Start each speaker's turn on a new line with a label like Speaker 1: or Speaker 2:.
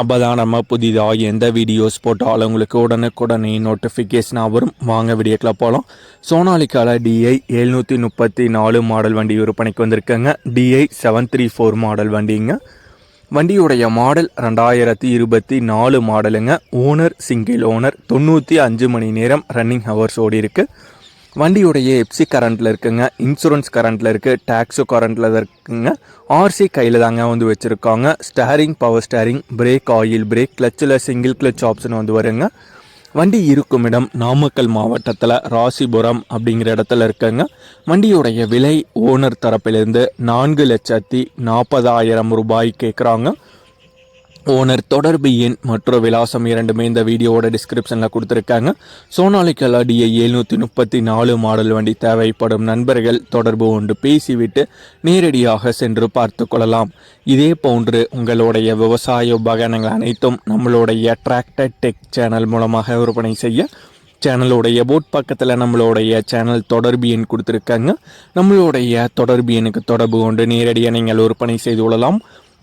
Speaker 1: அப்போ தான் நம்ம புதிதாக எந்த வீடியோஸ் போட்டாலும் உங்களுக்கு உடனுக்குடனே நோட்டிஃபிகேஷனாக வரும். வாங்க வீடியோக்கில் போகலாம் சோனாலிக்கால டிஐ எழுநூற்றி முப்பத்தி நாலு மாடல் வண்டி விற்பனைக்கு வந்திருக்கேங்க. D I seven three four model வண்டிங்க. வண்டியுடைய மாடல் ரெண்டாயிரத்தி இருபத்தி நாலு மாடலுங்க. ஓனர் சிங்கிள் ஓனர் தொண்ணூற்றி அஞ்சு மணி நேரம் ரன்னிங் ஹவர்ஸ் ஓடி இருக்குது வண்டியுடைய எப்சி கரண்ட்டில் இருக்குங்க இன்சூரன்ஸ் கரண்ட்டில் இருக்குது டேக்ஸு கரண்ட்டில் இருக்குங்க ஆர்சி கையில் தாங்க வந்து வச்சுருக்காங்க. Steering power steering brake oil brake கிளச்சில் single clutch option வந்து வருங்க. வண்டி இருக்கும் இடம் நாமக்கல் மாவட்டத்தில் ராசிபுரம் அப்படிங்கிற இடத்துல இருக்குங்க. வண்டியுடைய விலை ஓனர் தரப்பிலிருந்து நான்கு லட்சத்தி நாற்பதாயிரம் ரூபாய் கேட்குறாங்க ஓனர் தொடர்பு எண் மற்றும் விலாசம் இரண்டுமே இந்த வீடியோவோட டிஸ்கிரிப்ஷனில் கொடுத்துருக்காங்க. சோனாலிக்கல் அடியை எழுநூற்றி முப்பத்தி நாலு மாடல் வண்டி தேவைப்படும் நண்பர்கள் தொடர்பு கொண்டு பேசிவிட்டு நேரடியாக சென்று பார்த்து கொள்ளலாம். இதே போன்று உங்களுடைய விவசாய உபகரணங்கள் அனைத்தும் நம்மளுடைய டிராக்டர் டெக் சேனல் மூலமாக விற்பனை செய்ய சேனலுடைய போட் பக்கத்தில் நம்மளுடைய சேனல் தொடர்பு எண் கொடுத்துருக்காங்க. நம்மளுடைய தொடர்பு எண்ணுக்கு தொடர்பு கொண்டு நேரடியாக நீங்கள் விற்பனை செய்து கொள்ளலாம்.